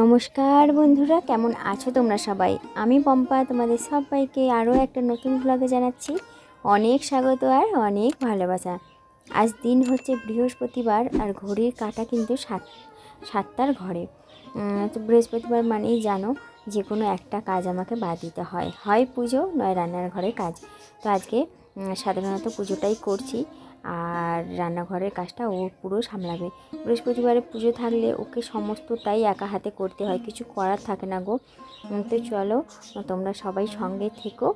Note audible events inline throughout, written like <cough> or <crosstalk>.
নমস্কার বন্ধুরা, কেমন আছো তোমরা সবাই? আমি পম্পা, তোমাদের সবাইকে আরও একটা নতুন ব্লগে জানাচ্ছি। অনেক স্বাগত আর অনেক ভালোবাসা। আজ দিন হচ্ছে বৃহস্পতিবার আর ঘড়ির কাটা কিন্তু সাত, সাতটার ঘরে। তো বৃহস্পতিবার মানেই জানো যে কোনো একটা কাজ আমাকে বাদ দিতে হয়। হয় পুজো, নয় রান্নার ঘরের কাজ। তো আজকে সাধারণত পুজোটাই করছি। আর রান্নাঘরের কাজটা ও পুরো সামলাবে। বৃহস্পতিবারে পুজো থাকলে ওকে সমস্তটাই একা হাতে করতে হয়, কিছু করার থাকে না গো। তো চলো, তোমরা সবাই সঙ্গে থেকো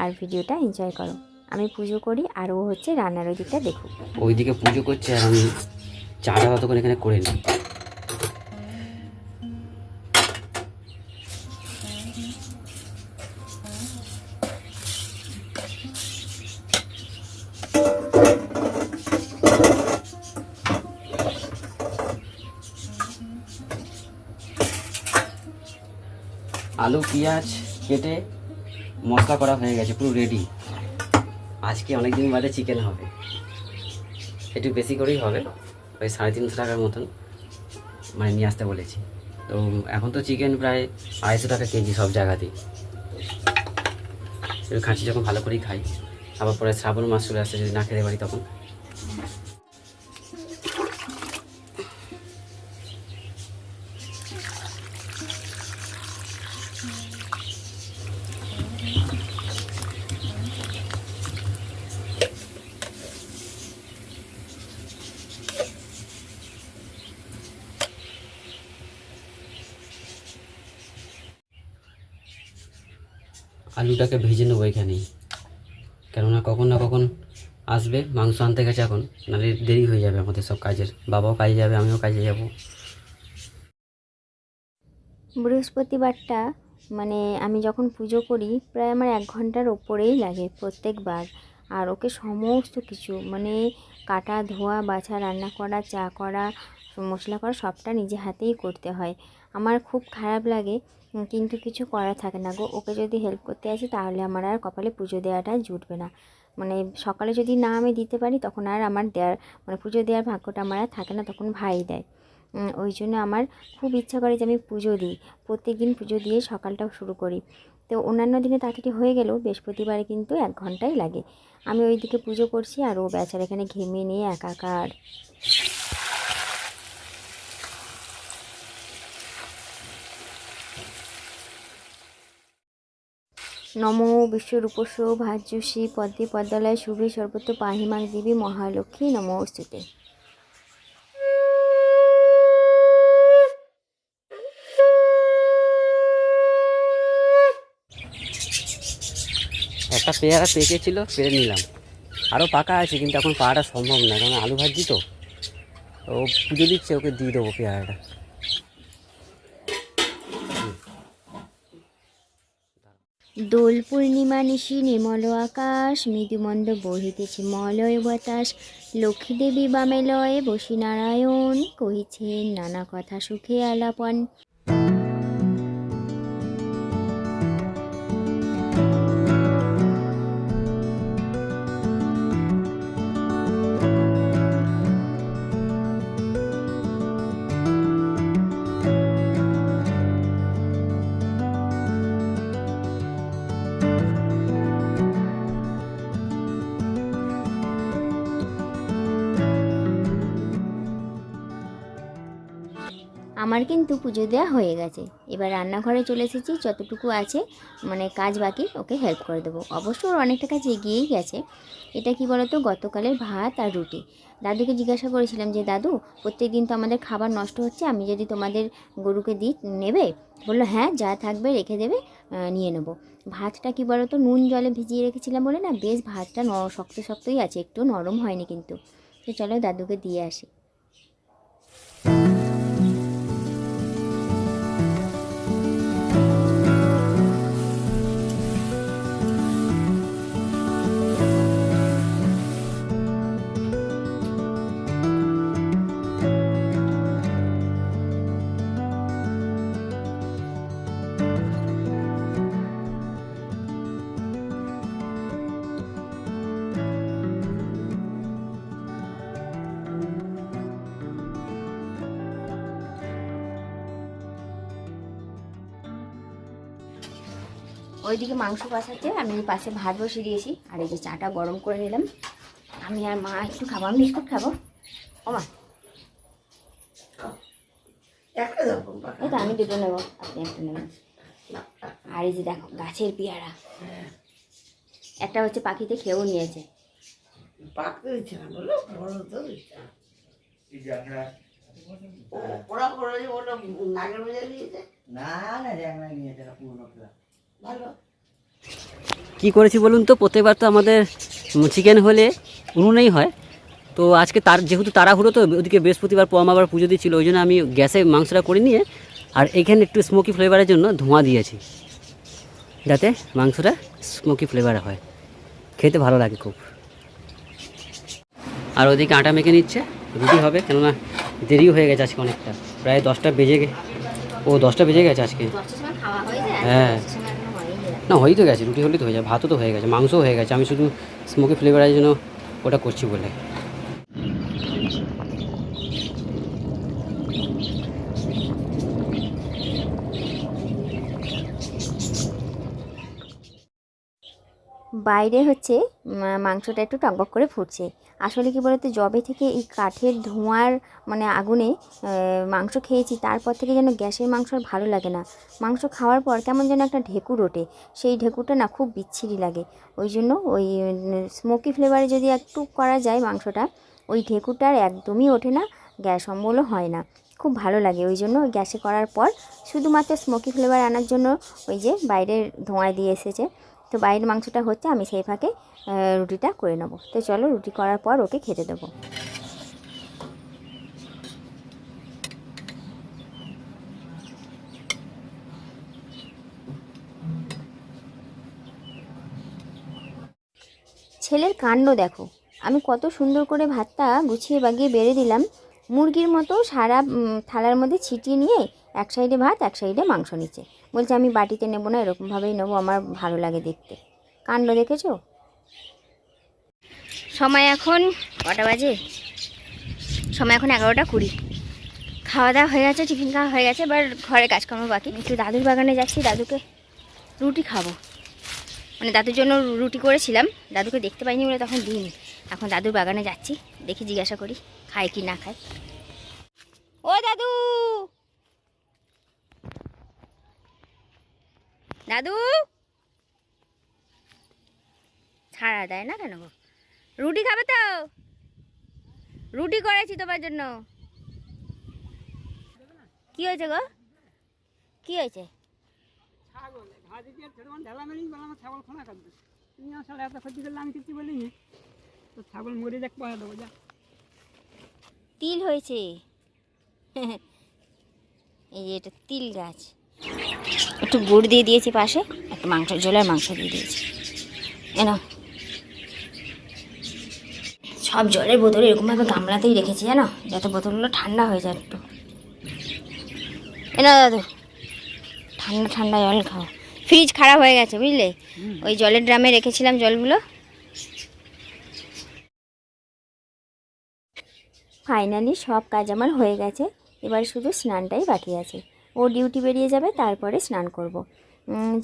আর ভিডিওটা এনজয় করো। আমি পুজো করি আর ও হচ্ছে রান্নার ওই দিকটা দেখুক। ওইদিকে পুজো করছে আর আমি চাটা ততক্ষণ এখানে করে নিই। আলু, পেঁয়াজ কেটে মশলা করা হয়ে গেছে, পুরো রেডি আজকে অনেক দিন বাদে চিকেন হবে। একটু বেশি করেই হবে, ওই সাড়ে তিনশো টাকার মতন মানে নিয়ে আসতে বলেছি। তো এখন তো চিকেন প্রায় আড়াইশো টাকা কেজি সব জায়গাতেই। খাঁচি যখন ভালো করেই খাই, আবার পরে শ্রাবণ মাস চলে আসছে, যদি না খেতে পারি তখন। আলুটাকে ভেজে নেব এখানেই। কেননা কখন না কখন আসবে, মাংস আনতে গেছে এখন, নাহলে দেরি হয়ে যাবে আমাদের সব কাজের। বাবাও কাজে যাবে, আমিও কাজে যাব। বৃহস্পতিবারটা মানে আমি যখন পুজো করি, প্রায় আমার এক ঘণ্টার ওপরেই লাগে প্রত্যেকবার। আর ওকে সমস্ত কিছু মানে কাটা, ধোয়া, বাছা, রান্না করা, চা করা, মশলা করা, সবটা নিজে হাতেই করতে হয়। আমার খুব খারাপ লাগে কিন্তু কিছু করার থাকে না গো। ওকে যদি হেল্প করতে আসি, তাহলে আমার আর কপালে পুজো দেওয়াটা জুটবে না। মানে সকালে যদি না আমি দিতে পারি, তখন আর আমার দেওয়ার মানে পুজো দেওয়ার ভাগ্যটা আমার আর থাকে না, তখন ভাই দেয়। ওই জন্য আমার খুব ইচ্ছা করে যে আমি পুজো দিই। প্রত্যেক দিন পুজো দিয়ে সকালটাও শুরু করি। তো অন্যান্য দিনে তাড়াতাড়ি হয়ে গেলেও বৃহস্পতিবারে কিন্তু এক ঘন্টাই লাগে। আমি ওই দিকে পুজো করছি আর ও বেচার এখানে ঘেমে নিয়ে একাকার। নম বিশ্বরূপস্য ভাজ্যশ্রী পদ্মে পদ্মালয় শুভে সর্বত্র পাহিমাং দেবী মহালক্ষ্মী নমস্তুতে। একটা পেয়ারা পেকে ছিল পেরে নিলাম। আরও পাকা আছে, কিন্তু এখন পাওয়াটা সম্ভব না, কারণ আলু ভাজি তো। ও পুজো দিচ্ছে, ওকে দিয়ে দেবো পেয়ারাটা। দোল পূর্ণিমা নিশি নির্মল আকাশ, মৃদুমন্দ বহিতেছে মলয় বাতাস। লক্ষ্মী দেবী বামে লয়ে বসি নারায়ণ কহিছেন, নানা কথা সুখে আলাপন। আমার কিন্তু পুজো দেওয়া হয়ে গেছে। এবার রান্নাঘরে চলে এসেছি, যতটুকু আছে মানে কাজ বাকি, ওকে হেল্প করে দেবো। অবশ্য ওর অনেকটা কাজ এগিয়েই গেছে। এটা কি বলতো, গতকালের ভাত আর রুটি। দাদুকে জিজ্ঞাসা করেছিলাম যে, দাদু প্রত্যেক দিন তো আমাদের খাবার নষ্ট হচ্ছে, আমি যদি তোমাদের গরুকে দিই, নেবে? বলল হ্যাঁ যা থাকবে রেখে দেবে নিয়ে নেব। ভাতটা কি বলতো, নুন জলে ভিজিয়ে রেখেছিলাম বলে না, বেশ ভাতটা ন, শক্ত শক্তই আছে, একটু নরম হয়নি কিন্তু। তো চলো দাদুকে দিয়ে আসি। ওইদিকে মাংস কষাচ্ছে আমি পাশে ভাত বসিয়ে দিয়েছি। আর এই যে চাটা গরম করে নিলাম। আমি আর মা একটু খাব আমি বিস্কুট খাব। ও মা। এই তো আমি দুটো নেব। আপনি একটা নেবেন। আর এই যে দেখো গাছের পেয়ারা। একটা হচ্ছে পাখিতে খেয়েও নিয়েছে। ও- ওরা করে নাগের না না জ্যাংলা নিয়েছে পুরনো কি করেছি বলুন তো? প্রত্যেকবার তো আমাদের চিকেন হলে উনুনেই হয়। তো আজকে তার যেহেতু তাড়াহুড়ো তো ওদিকে বৃহস্পতিবার পোয়াম আবার পুজো দিচ্ছিল ওই জন্য আমি গ্যাসে মাংসটা করে নিয়ে আর এখানে একটু স্মোকি ফ্লেভারের জন্য ধোঁয়া দিয়েছি যাতে মাংসটা স্মোকি ফ্লেভার হয়। খেতে ভালো লাগে খুব। আর ওদিকে আটা মেখে নিচ্ছে রুটি হবে কেননা দেরিও হয়ে গেছে আজকে অনেকটা। প্রায় দশটা বেজে গে ও দশটা বেজে গেছে আজকে। হয়ে। হ্যাঁ। না, হয়েই তো গেছে, রুটি হলেই তো হয়ে যায়, ভাতও তো হয়ে গেছে, মাংসও হয়ে গেছে, আমি শুধু স্মোকি ফ্লেভারের জন্য ওটা করছি বলে বাইরে হচ্ছে মাংসটা একটু টকবক করে ফুটছে। আসলে কি বলতো জবে থেকে এই কাঠের ধোঁয়ার মানে আগুনে মাংস খেয়েছি, তারপর থেকে যেন গ্যাসের মাংস আর ভালো লাগে না। মাংস খাওয়ার পর কেমন যেন একটা ঢেকুর ওঠে। সেই ঢেকুরটা না খুব বিচ্ছিরি লাগে। ওই জন্য ওই স্মোকি ফ্লেভারে যদি একটু করা যায় মাংসটা, ওই ঢেকুরটা একদমই ওঠে না, গ্যাস অম্বলও হয় না। খুব ভালো লাগে। ওই জন্য গ্যাসে করার পর শুধুমাত্র স্মোকি ফ্লেভার আনার জন্য ওই যে বাইরের ধোঁয়ায় দিয়ে এসেছে। তো বাইরের মাংসটা হচ্ছে, আমি সেই ফাঁকে রুটিটা করে নেব। তো চলো রুটি করার পর ওকে খেতে দেবো। ছেলের কাণ্ড দেখো। আমি কত সুন্দর করে ভাতটা গুছিয়ে বাগিয়ে বেড়ে দিলাম। মুরগির মতো সারা থালার মধ্যে ছিটিয়ে নিয়ে এক সাইডে ভাত, এক সাইডে মাংস নিচ্ছে। বলছে, আমি বাটিতে নেব না, এরকমভাবেই নেব, আমার ভালো লাগে দেখতে। কাণ্ড দেখেছ? সময় এখন কটা বাজে? সময় এখন এগারোটা কুড়ি। খাওয়া দাওয়া হয়ে গেছে, টিফিন খাওয়া হয়ে গেছে, এবার ঘরে কাজকর্ম বাকি। একটু দাদুর বাগানে যাচ্ছি, দাদুকে রুটি খাব। মানে দাদুর জন্য রুটি করেছিলাম, দাদুকে দেখতে পাইনি বলে তখন দিইনি। এখন দাদুর বাগানে যাচ্ছি, দেখি জিজ্ঞাসা করি, খায় কি না খায়। ও দাদু! দাদু? ছাড়া দেয় না কেন গো? রুটি খাবে তো? রুটি করেছি তোমার জন্য। কি হয়েছে গো? কি হয়েছে? ছাগল মরে পয়সা দেবো যা। তিল হয়েছে। <laughs> এই যে এটা তিল গাছ। একটু গুড় দিয়ে দিয়েছি পাশে একটু মাংস ঝোলার মাংস দিয়ে দিয়েছি। এনা সব জলের বোতল এরকমভাবে গামলাতেই রেখেছি জানো? যাতে বোতলগুলো ঠান্ডা হয়ে যায় একটু। এনা দাদু ঠান্ডা ঠান্ডা জল খাও। ফ্রিজ খারাপ হয়ে গেছে বুঝলে? ওই জলের ড্রামে রেখেছিলাম জলগুলো। ফাইনালি সব কাজ আমার হয়ে গেছে। এবার শুধু স্নানটাই বাকি আছে। ও ডিউটি বেরিয়ে যাবে, তারপরে স্নান করব।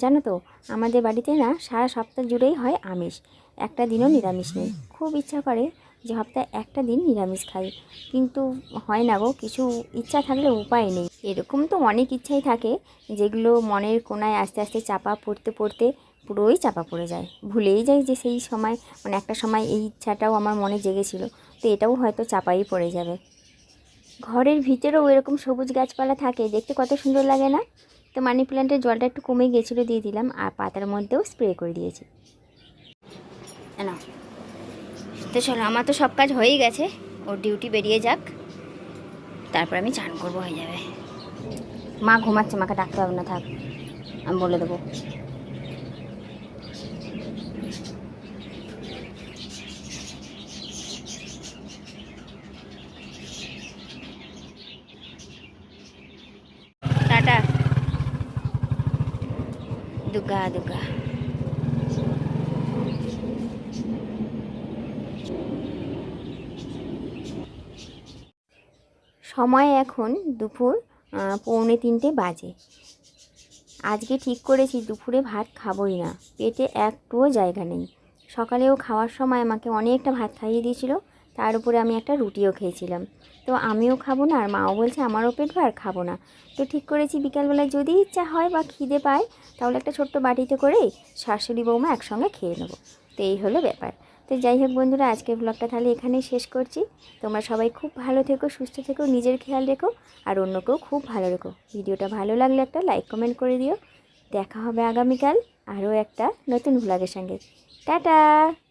জানো তো, আমাদের বাড়িতে না সারা সপ্তাহ জুড়েই হয় আমিষ। একটা দিনও নিরামিষ নেই। খুব ইচ্ছা করে যে সপ্তাহে একটা দিন নিরামিষ খাই। কিন্তু হয় না গো, কিছু ইচ্ছা থাকলে উপায় নেই। এরকম তো অনেক ইচ্ছাই থাকে, যেগুলো মনের কোনায় আস্তে আস্তে চাপা পড়তে পড়তে পুরোই চাপা পড়ে যায়। ভুলেই যাই যে সেই সময় মানে একটা সময় এই ইচ্ছাটাও আমার মনে জেগেছিল, তো এটাও হয়তো চাপাই পড়ে যাবে। ঘরের ভিতরেও এরকম সবুজ গাছপালা থাকে, দেখতে কত সুন্দর লাগে না? তো মানি প্ল্যান্টের জলটা একটু কমে গেছিল দিয়ে দিলাম, আর পাতার মধ্যেও স্প্রে করে দিয়েছি। তো চলো, আমার তো সব কাজ হয়েই গেছে, ওর ডিউটি বেরিয়ে যাক, তারপর আমি চান করব হয়ে যাবে। মা ঘুমাচ্ছে, মাকে ডাকতে হবে না, থাক, আমি বলে দেবো টাটা দুগা দুগা। সময় এখন দুপুর পৌনে তিনটে বাজে। আজকে ঠিক করেছি, দুপুরে ভাত খাবোই না। পেটে একটুও জায়গা নেই। সকালেও খাওয়ার সময় আমাকে অনেকটা ভাত খাইয়ে দিয়েছিল। তার উপরে আমি একটা রুটিও খেয়েছিলাম। তো আমিও খাব না আর মাও বলছে আমারও পেট ভার খাব না। তো ঠিক করেছি, বিকালবেলায় যদি ইচ্ছা হয় বা খিদে পায়, তাহলে একটা ছোট্ট বাটিতে করে শাশুড়ি বৌমা একসঙ্গে খেয়ে নেব। তো এই হলো ব্যাপার। তো যাই হোক বন্ধুরা, আজকের ব্লগটা তাহলে এখানেই শেষ করছি। তোমরা সবাই খুব ভালো থেকো, সুস্থ থেকো, নিজের খেয়াল রেখো, আর অন্যকেও খুব ভালো রেখো। ভিডিওটা ভালো লাগলে একটা লাইক কমেন্ট করে দিও। দেখা হবে আগামীকাল আরও একটা নতুন ভ্লগের সঙ্গে। টাটা!